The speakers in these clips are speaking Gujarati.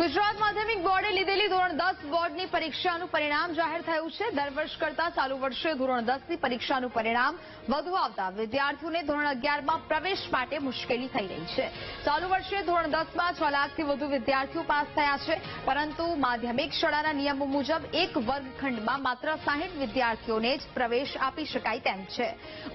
ગુજરાત માધ્યમિક બોર્ડે લીધેલી ધોરણ દસ બોર્ડની પરીક્ષાનું પરિણામ જાહેર થયું છે. દર વર્ષ કરતા ચાલુ વર્ષે ધોરણ દસની પરીક્ષાનું પરિણામ વધુ આવતા વિદ્યાર્થીઓને ધોરણ અગિયારમાં પ્રવેશ માટે મુશ્કેલી થઈ રહી છે. ચાલુ વર્ષે ધોરણ દસમાં છ લાખથી વધુ વિદ્યાર્થીઓ પાસ થયા છે, પરંતુ માધ્યમિક શાળાના નિયમો મુજબ એક વર્ગખંડમાં માત્ર સાહીઠ વિદ્યાર્થીઓને જ પ્રવેશ આપી શકાય તેમ છે.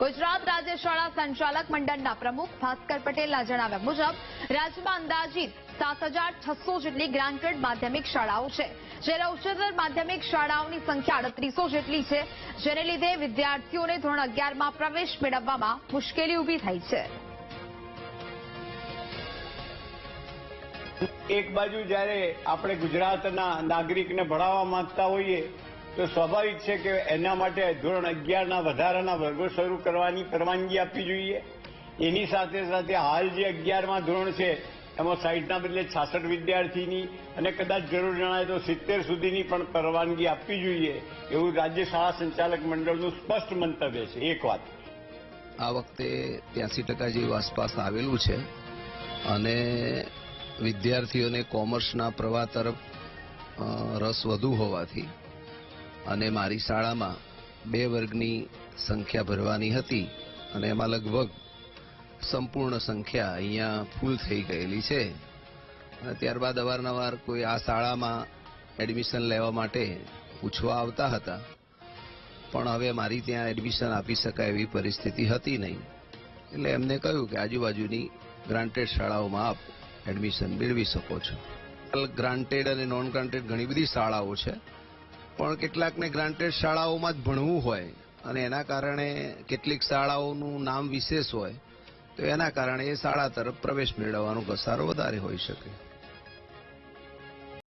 ગુજરાત રાજ્ય શાળા સંચાલક મંડળના પ્રમુખ ભાસ્કર પટેલના જણાવ્યા મુજબ, રાજ્યમાં અંદાજિત સાત હજાર છસો જેટલી ગ્રાન્ટેડ માધ્યમિક શાળાઓ છે, જ્યારે ઉચ્ચતર માધ્યમિક શાળાઓની સંખ્યા અડત્રીસો જેટલી છે, જેને લીધે વિદ્યાર્થીઓને ધોરણ અગિયારમાં પ્રવેશ મેળવવામાં મુશ્કેલી ઊભી થઈ છે. એક બાજુ જ્યારે આપણે ગુજરાતના નાગરિકને ભણાવવા માંગતા હોઈએ, તો સ્વાભાવિક છે કે એના માટે ધોરણ અગિયારના વધારાના વર્ગો શરૂ કરવાની પરવાનગી આપવી જોઈએ. એની સાથે સાથે હાલ જે અગિયારમાં ધોરણ છે એમાં સાઈઠના બદલે છાસઠ વિદ્યાર્થીની અને કદાચ જરૂર જણાય તો સિત્તેર સુધીની પણ પરવાનગી આપવી જોઈએ એવું રાજ્ય શાળા સંચાલક મંડળનું સ્પષ્ટ મંતવ્ય છે. એક વાત. આ વખતે ત્યાંસી ટકા જેવું આસપાસ આવેલું છે અને વિદ્યાર્થીઓને કોમર્સના પ્રવાહ તરફ રસ વધુ હોવાથી અને મારી શાળામાં બે વર્ગની સંખ્યા ભરવાની હતી અને એમાં લગભગ સંપૂર્ણ સંખ્યા અહીંયા ફૂલ થઈ ગયેલી છે. અને ત્યારબાદ અવારનવાર કોઈ આ શાળામાં એડમિશન લેવા માટે પૂછવા આવતા હતા. પણ હવે મારી ત્યાં એડમિશન આપી શકાય એવી પરિસ્થિતિ હતી નહીં. એટલે એમને કહ્યું કે આજુબાજુની ગ્રાન્ટેડ શાળાઓમાં આપ એડમિશન મેળવી શકો છો. ગ્રાન્ટેડ અને નોન ગ્રાન્ટેડ ઘણી બધી શાળાઓ છે. પણ કેટલાકને ગ્રાન્ટેડ શાળાઓમાં જ ભણવું હોય અને એના કારણે કેટલીક શાળાઓનું નામ વિશેષ હોય તો એના કારણે એ શાળા તરફ પ્રવેશ મેળવવાનો ઘસારો વધારે હોઈ શકે.